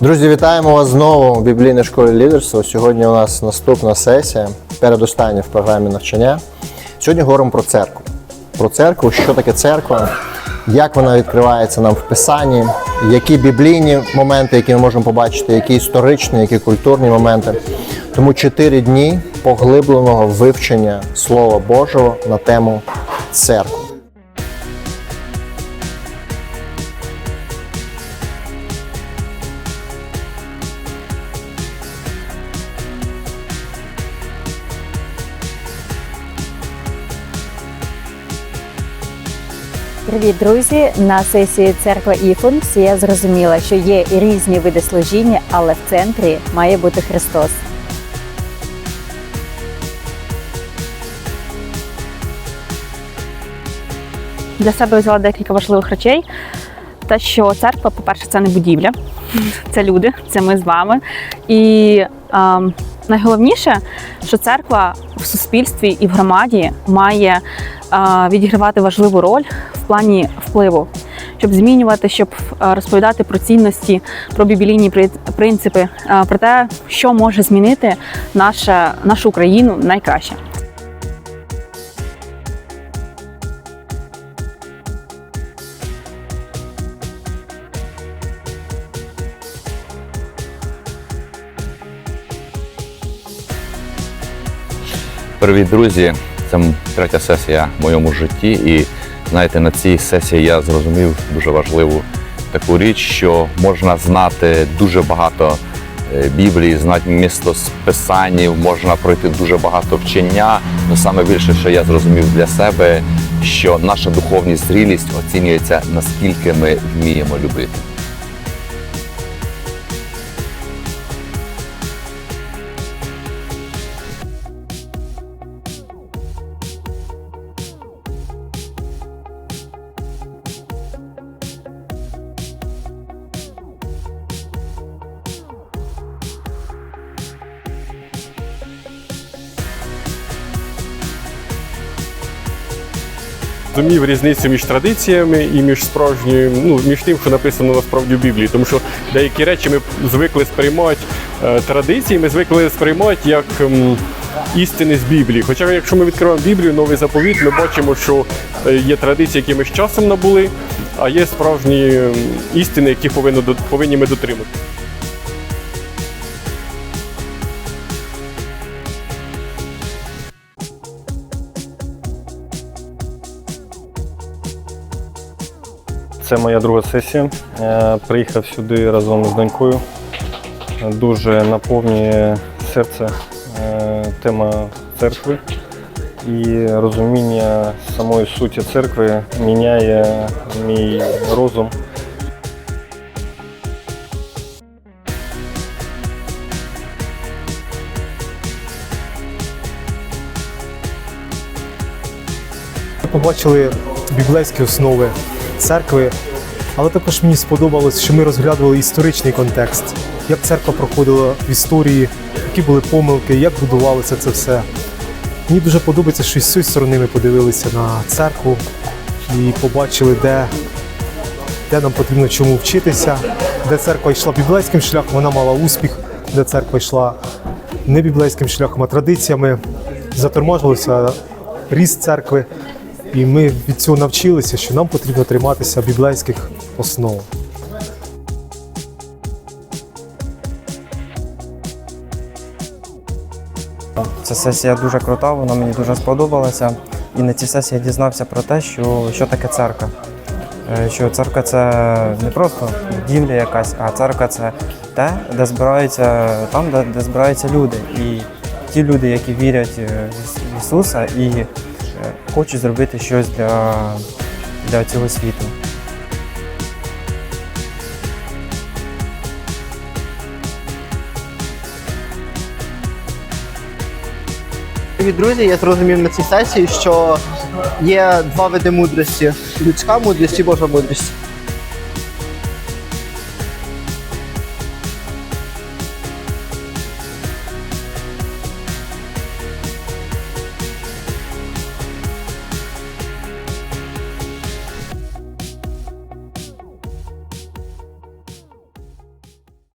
Друзі, вітаємо вас знову у біблійній школі лідерства. Сьогодні у нас наступна сесія, передостання в програмі навчання. Сьогодні говоримо про церкву. Про церкву, що таке церква, як вона відкривається нам в Писанні, які біблійні моменти, які ми можемо побачити, які історичні, які культурні моменти. Тому чотири дні поглибленого вивчення Слова Божого на тему церкви. Привіт, друзі! На сесії церква Іфункс я зрозуміла, що є різні види служіння, але в центрі має бути Христос. для себе взяла декілька важливих речей. Те, що церква, по-перше, це не будівля, це люди, це ми з вами. І а, найголовніше, що церква в суспільстві і в громаді має а, відігравати важливу роль плані впливу, щоб змінювати, щоб розповідати про цінності, про біблійні при- принципи, про те, що може змінити наша, нашу Україну найкраще. Привіт, друзі! Це третя сесія в моєму житті. І знаєте, на цій сесії я зрозумів дуже важливу таку річ, що можна знати дуже багато е, Біблії, знати місто писанів, можна пройти дуже багато вчення. Але саме більше, що я зрозумів для себе, що наша духовна зрілість оцінюється наскільки ми вміємо любити. Зумів різницю між традиціями і між справжньою, ну між тим, що написано насправді в Біблії. Тому що деякі речі ми звикли сприймати е, традиції, ми звикли сприймати як ем, істини з Біблії. Хоча, якщо ми відкриваємо Біблію, новий заповіт, ми бачимо, що е, є традиції, які ми з часом набули, а є справжні ем, істини, які повинні ми дотримати. Це моя друга сесія. Е, Приїхав сюди разом з донькою. Дуже наповнює серце е, тема церкви і розуміння самої суті церкви міняє мій розум. Побачили біблейські основи церкви, але також мені сподобалось, що ми розглядували історичний контекст, як церква проходила в історії, які були помилки, як будувалося це все. Мені дуже подобається, що з цієї сторони ми подивилися на церкву і побачили, де, де нам потрібно чому вчитися, де церква йшла біблейським шляхом, вона мала успіх, де церква йшла не біблейським шляхом, а традиціями. Затормажувався ріст церкви. І ми від цього навчилися, що нам потрібно триматися біблейських основ. Ця сесія дуже крута, вона мені дуже сподобалася. І на цій сесії я дізнався про те, що, що таке церква. Е, Що церква це не просто будівля якась, а церква це те, де збираються, там, де, де збираються люди. І ті люди, які вірять е, в Ісуса і е, хочуть зробити щось для, для цього світу. Дорогі друзі! Я зрозумів на цій сесії, що є два види мудрості: людська мудрість і Божа мудрість.